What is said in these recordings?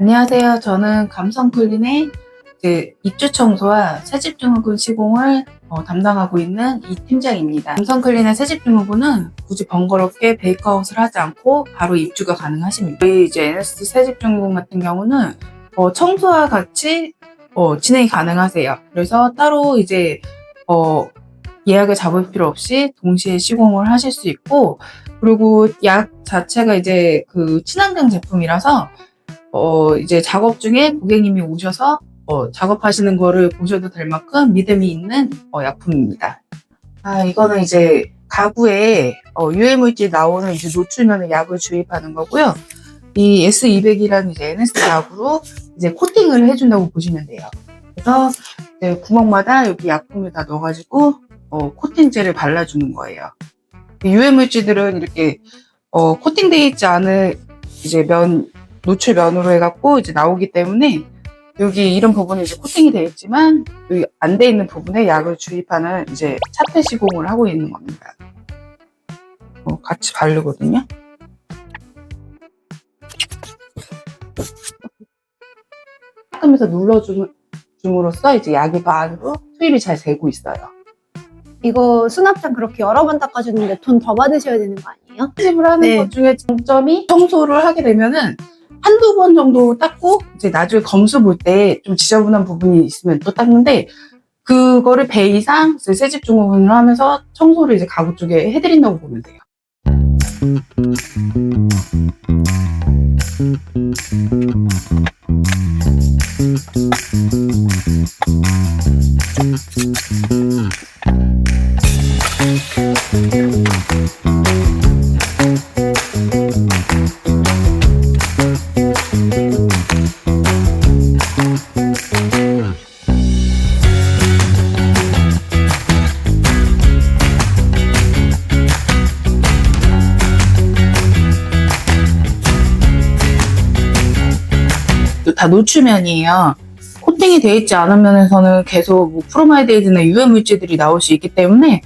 안녕하세요. 저는 감성클린의 이제 입주 청소와 새집 증후군 시공을 어, 담당하고 있는 이 팀장입니다. 감성클린의 새집 증후군은 굳이 번거롭게 베이크아웃을 하지 않고 바로 입주가 가능하십니다. 저희 이제 NS 새집 증후군 같은 경우는 어, 청소와 같이 어, 진행이 가능하세요. 그래서 따로 이제 어, 예약을 잡을 필요 없이 동시에 시공을 하실 수 있고 그리고 약 자체가 이제 그 친환경 제품이라서 어, 이제 작업 중에 고객님이 오셔서 어, 작업하시는 거를 보셔도 될 만큼 믿음이 있는 어, 약품입니다. 아, 이거는 이제 가구에 어, 유해물질 나오는 이제 노출면에 약을 주입하는 거고요. 이 S200이라는 이제 NS 약으로 이제 코팅을 해준다고 보시면 돼요. 그래서 구멍마다 여기 약품을 다 넣어가지고 어, 코팅제를 발라주는 거예요. 유해 물질들은 이렇게 어, 코팅되어 있지 않은 이제 면 노출 면으로 해갖고 이제 나오기 때문에 여기 이런 부분이 이제 코팅이 되어 있지만 여기 안 돼 있는 부분에 약을 주입하는 이제 차폐 시공을 하고 있는 겁니다. 어, 같이 바르거든요. 닦으면서 눌러줌으로써 이제 약이 그 안으로 투입이 잘 되고 있어요. 이거 수납장 그렇게 여러 번 닦아주는데 돈 더 받으셔야 되는 거 아니에요? 편집을 하는 네. 것 중에 장점이 청소를 하게 되면은 한두 번 정도 닦고 이제 나중에 검수 볼 때 좀 지저분한 부분이 있으면 또 닦는데 그거를 배 이상 새집 증후군을 하면서 청소를 이제 가구 쪽에 해드린다고 보면 돼요. 다 노출면이에요. 코팅이 되어 있지 않은 면에서는 계속 뭐 프로마이데이드나 유해 물질들이 나올 수 있기 때문에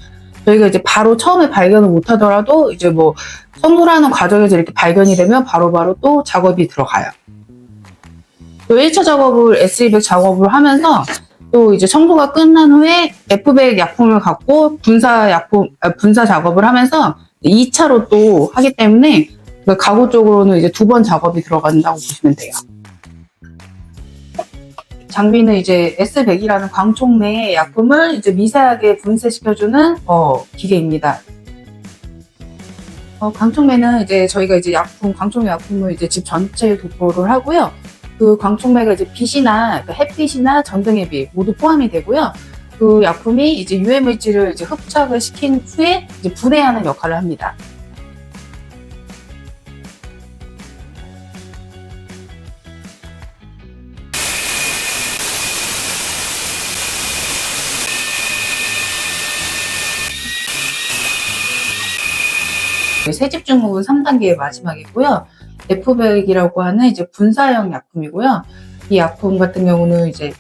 저희가 이제 바로 처음에 발견을 못 하더라도 이제 뭐 청소를 하는 과정에서 이렇게 발견이 되면 바로 바로 또 작업이 들어가요. 또 1차 작업을 S200 작업을 하면서 또 이제 청소가 끝난 후에 F100 약품을 갖고 분사 약품, 아, 분사 작업을 하면서 2차로 또 하기 때문에 그 가구 쪽으로는 이제 두 번 작업이 들어간다고 보시면 돼요. 장비는 이제 S100이라는 광촉 내 약품을 이제 미세하게 분쇄시켜주는 어, 기계입니다. 어, 광촉매는 이제 저희가 이제 약품, 광촉매 약품을 이제 집 전체에 도포를 하고요. 그 광촉매가 이제 빛이나 그 햇빛이나 전등의 빛 모두 포함이 되고요. 그 약품이 이제 유해 물질을 이제 흡착을 시킨 후에 이제 분해하는 역할을 합니다. 그 세집 증후군 3단계의 마지막이고요. 에프백이라고 하는 이제 분사형 약품이고요. 이 약품 같은 경우는 이제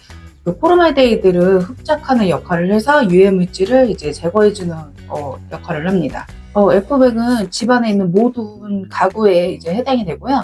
그 포르말데이드를 흡착하는 역할을 해서 유해 물질을 이제 제거해주는 어, 역할을 합니다. 어, 에프백은 집안에 있는 모든 가구에 이제 해당이 되고요.